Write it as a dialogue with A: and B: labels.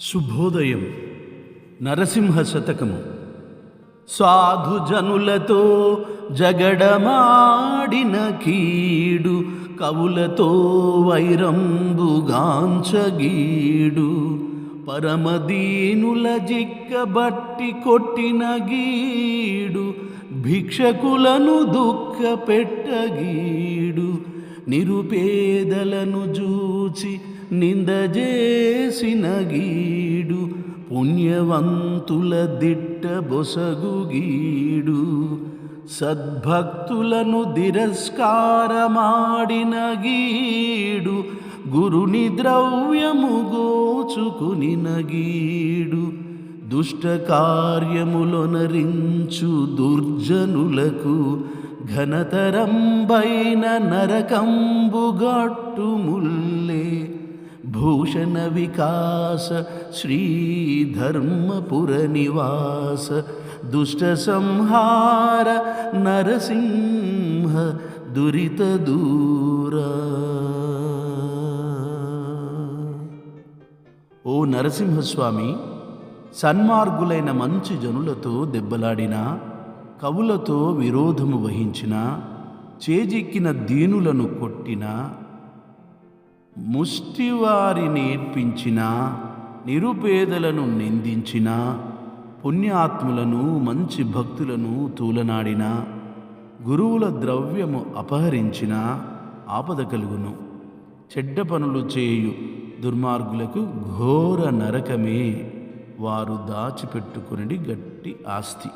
A: శుభోదయం నరసింహ శతకము. సాధుజనులతో జగడమాడిన కీడు కవులతో వైరంబుగాంచగీడు పరమదీనుల జిక్కబట్టి కొట్టిన గీడు భిక్షకులను దుఃఖ పెట్టగీడు నిరుపేదలను జూచి నిందజేసిన గీడు పుణ్యవంతుల దిట్ట బొసగు గీడు. సద్భక్తులను తిరస్కారమాడిన గీడు గురుని ద్రవ్యము గోచుకుని నగీడు. దుష్టకార్యములొనరించు దుర్జనులకు ఘనతరంబైన నరకంబుగట్టుముల్లే భూషణ వికాస శ్రీధర్మపుర నివాస దుష్ట సంహార నరసింహ దురిత దూర ఓ నరసింహస్వామి సన్మార్గులైన మంచి జనులతో దెబ్బలాడిన కవులతో విరోధము వహించిన చేజిక్కిన దీనులను కొట్టిన ముష్టివారి నేర్పించిన నిరుపేదలను నిందించిన పుణ్యాత్ములను మంచి భక్తులను తూలనాడిన గురువుల ద్రవ్యము అపహరించిన ఆపద కలుగును. చెడ్డ పనులు చేయు దుర్మార్గులకు ఘోర నరకమే. వారు దాచిపెట్టుకుని గట్టి ఆస్తి.